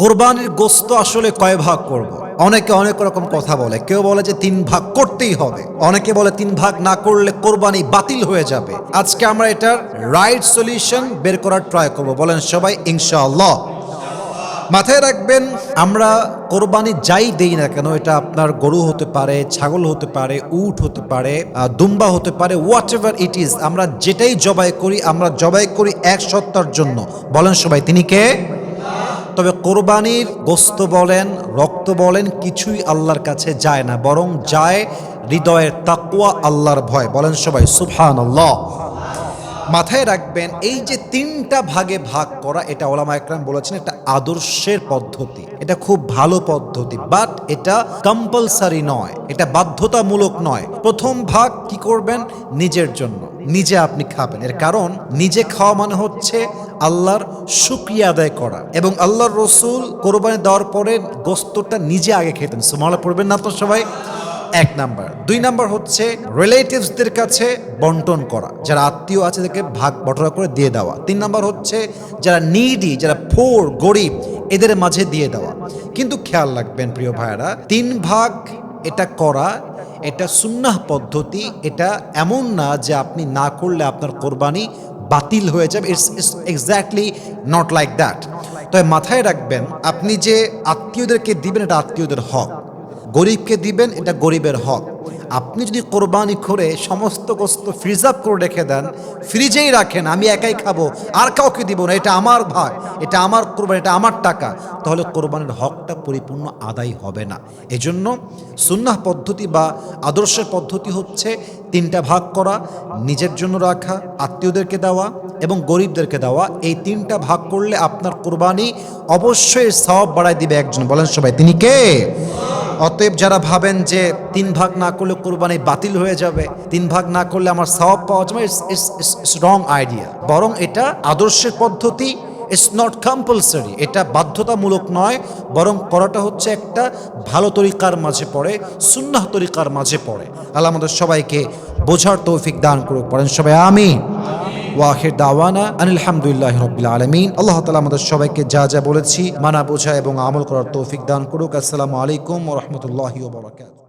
কোরবানির গোস্ত আসলে কয় ভাগ করব। অনেকে অনেক রকম কথা বলে। কেউ বলে যে তিন ভাগ করতেই হবে। অনেকে বলে তিন ভাগ না করলে কোরবানি বাতিল হয়ে যাবে। আজকে আমরা এটার রাইট সলিউশন বের করার ট্রাই করব। বলেন সবাই, ইনশাআল্লাহ। মাথায় রাখবেন, আমরা কোরবানি যাই দেই না কেন, এটা আপনার গরু হতে পারে, ছাগল হতে পারে, উট হতে পারে দুম্বা হতে পারে হোয়াট এভার ইট ইজ আমরা যেটাই জবাই করি, আমরা জবাই করি এক সত্তার জন্য। বলেন সবাই, তিনি কে? তবে কোরবানির গোস্ত বলেন, রক্ত বলেন, কিছুই আল্লাহর কাছে যায় না, বরং যায় হৃদয়ের তাকুয়া আল্লাহর ভয়। বলেন সবাই সুফান আল্লাহ মাথায় রাখবেন, এই যে তিনটা ভাগে ভাগ করা, এটা ওলামা একরাম বলেছেন, এটা আদর্শের পদ্ধতি। এটা খুব ভালো পদ্ধতি বাট এটা কম্পালসারি নয়, এটা বাধ্যতামূলক নয়। প্রথম ভাগ কি করবেন? নিজের জন্য, নিজে আপনি খাবেন। এর কারণ, নিজে খাওয়া মানে হচ্ছে আল্লাহর শুক্রিয়া আদায় করা, এবং আল্লাহর রসুল কোরবানি দেওয়ার পরে গোস্তটা নিজে আগে খেতেন সুমালা পড়বেন না তো সবাই? এক নাম্বার। দুই নাম্বার হচ্ছে রিলেটিভসদের কাছে বন্টন করা। যারা আত্মীয় আছে তাদেরকে ভাগ বটরা করে দিয়ে দেওয়া। তিন নাম্বার হচ্ছে যারা নিডি যারা ফোর গরিব, এদের মাঝে দিয়ে দেওয়া। কিন্তু খেয়াল রাখবেন প্রিয় ভাইয়েরা, তিন ভাগ এটা করা, এটা সুন্নাহ পদ্ধতি, এটা এমন না যে আপনি না করলে আপনার কোরবানি বাতিল হয়ে যাবে। It's it's exactly not like that তবে মাথায় রাখবেন, আপনি যে আত্মীয়দেরকে দিবেন, এটা আত্মীয়দের হক। গরিবকে দিবেন, এটা গরিবের হক। আপনি যদি কোরবানি করে সমস্ত গোস্ত ফ্রিজ আপ করে রেখে দেন, ফ্রিজেই রাখেন, আমি একাই খাব, আর কাউকে দিব না, এটা আমার ভাগ, এটা আমার কোরবানি, এটা আমার টাকা, তাহলে কোরবানির হকটা পরিপূর্ণ আদায় হবে না। এজন্য সুন্নাহ পদ্ধতি বা আদর্শের পদ্ধতি হচ্ছে তিনটা ভাগ করা, নিজের জন্য রাখা, আত্মীয়দেরকে দেওয়া এবং গরিবদেরকে দেওয়া। এই তিনটা ভাগ করলে আপনার কোরবানি অবশ্যই সব বাড়ায় দিবে একজন। বলেন সবাই, তিনি কে? অতএব যারা ভাবেন যে তিন ভাগ না করলে কোরবানি বাতিল হয়ে যাবে, তিন ভাগ না করলে আমার সওয়াব পাওয়া যাবে ইটস রং আইডিয়া বরং এটা আদর্শের পদ্ধতি ইটস নট কম্পালসারি এটা বাধ্যতামূলক নয়, বরং করাটা হচ্ছে একটা ভালো তরিকার মাঝে পড়ে, সুন্নাহ তরিকার মাঝে পড়ে। আল্লাহ আমাদের সবাইকে বোঝার তৌফিক দান করুক, পড়েন সবাই আমি ওয়াহির দাওয়ানা আনিলহামদুলিল্লাহ রবিল আলমিন। আল্লাহ তালা আমাদের সবাইকে যা যা বলেছি, মানা, বোঝা এবং আমল করার তৌফিক দান করুক। আসসালামু আলাইকুম রহমতুল্লাহ ওবরাকাত